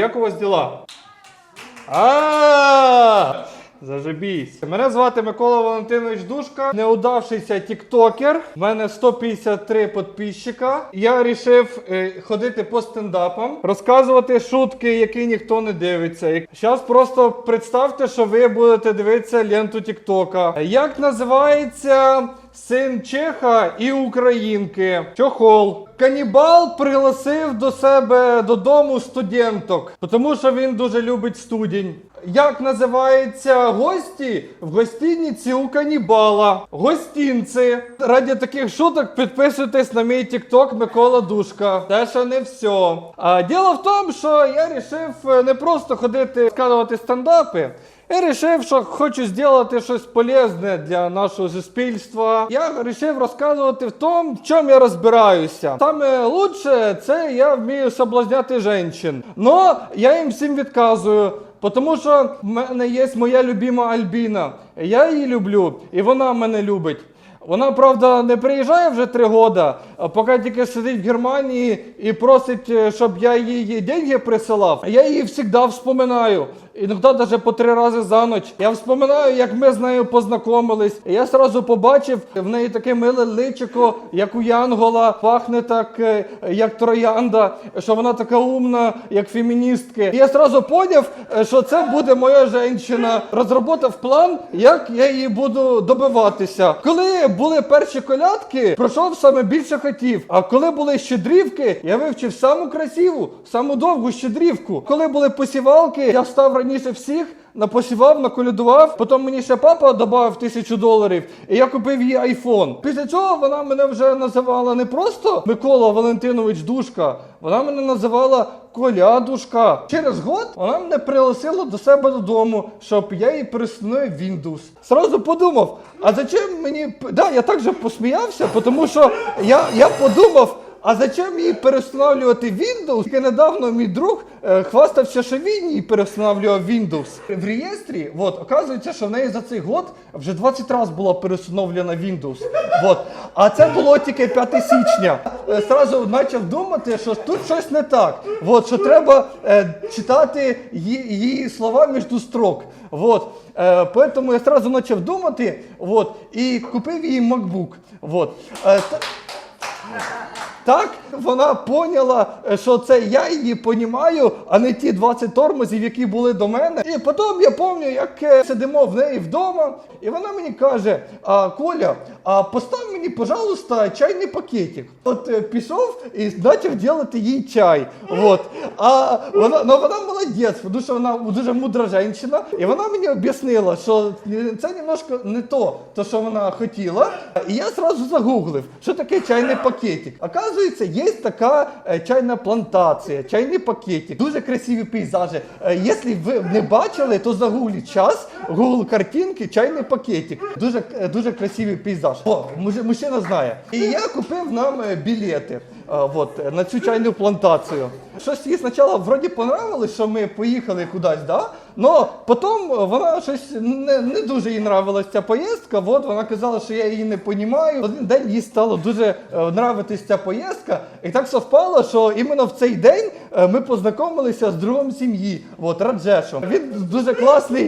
Як у вас діла? А, Зажебісь. Мене звати Микола Валентинович Душка, неудавшийся тіктокер. У мене 153 підписчика. Я вирішив е, ходити по стендапам, розказувати шутки, які ніхто не дивиться. Зараз просто представте, що ви будете дивитися ленту Тіктока. Як називається син Чеха і Українки? Чохол. Канібал пригласив до себе додому студенток, тому що він дуже любить студінь. Як називаються гості в гостиниці у канібала? Гостінці. Раді таких шуток підписуйтесь на мій тікток Микола Душка. Це ще не все. А діло в тому, що я вирішив е, не просто ходити складувати стендапи. Я вирішив, що хочу зробити щось полезне для нашого суспільства. Я вирішив розказувати в тому, в чому я розбираюся. Саме лучше це я вмію соблазняти жінчин. Но я їм всім відказую. Тому що в мене є моя любима Альбіна. Я її люблю, і вона мене любить. Вона, правда, не приїжджає вже три роки, поки тільки сидить в Германії і просить, е, щоб я їй деньги присилав. Я її завжди вспоминаю. Іноді навіть по три рази за ніч. Я вспоминаю, як ми з нею познайомились. Я одразу побачив в неї таке миле личико, як у Янгола, пахне так, е, як троянда, що вона така умна, як феміністки. І я одразу поняв, е, що це буде моя жінка. Розроботав план, як я її буду добиватися. Коли були перші колядки, пройшов саме більше хотів. А коли були щедрівки, я вивчив саму красиву, саму довгу щедрівку. Коли були посівалки, я встав раніше всіх. Напосівав, наколядував, потім мені ще папа додав тисячу доларів, і я купив їй айфон. Після цього вона мене вже називала не просто Микола Валентинович Душка, вона мене називала Колядушка. Через год вона мене пригласила до себе додому, щоб я їй перестановив Windows. Сразу подумав, а зачем мені. Да, я так же посміявся, тому що я, я подумав. А зачем їй перестановлювати Windows? Тільки недавно мій друг е, хвастався, що він їй перестановлював Windows. В реєстрі, от, оказується, що в неї за цей год вже 20 разів була перестановлена Windows. От. А це було тільки 5 січня. Е, Сразу почав думати, що тут щось не так. От, що треба е, читати її, її слова між строк. Вот. Е, поэтому я сразу почав думати вот, і купив їй MacBook. Вот. Е, та- так вона поняла, е, що це я її понімаю, а не ті 20 тормозів, які були до мене. І потім я пам'ятаю, як е, сидимо в неї вдома, і вона мені каже: а, Коля, а постав мені, пожалуйста, чайний пакетик. От е, пішов і почав робити їй чай. От. А вона, ну, вона молодець, тому що вона дуже мудра жінка, і вона мені об'яснила, що це немножко не то, то, що вона хотіла. І я одразу загуглив, що таке чайний пакетик. Оказується, є така е, чайна плантація, чайний пакетик. Дуже красиві пейзажі. Е, якщо ви не бачили, то загугліть час, Google картинки, чайний пакетик. Дуже, е, дуже красивий пейзаж. О, мужи- мужчина знає. І я купив нам е, білети. е, Вот, е, на цю чайну плантацію. Щось їй спочатку вроді понравилось, що ми поїхали кудись, да? Но потім е, вона щось не, не дуже їй нравилась ця поїздка. Вот вона казала, що я її не розумію. Один день їй стало дуже е, нравитись ця поїздка, і так совпало, що іменно в цей день е, ми познайомилися з другом сім'ї, от Раджешом. Він дуже класний.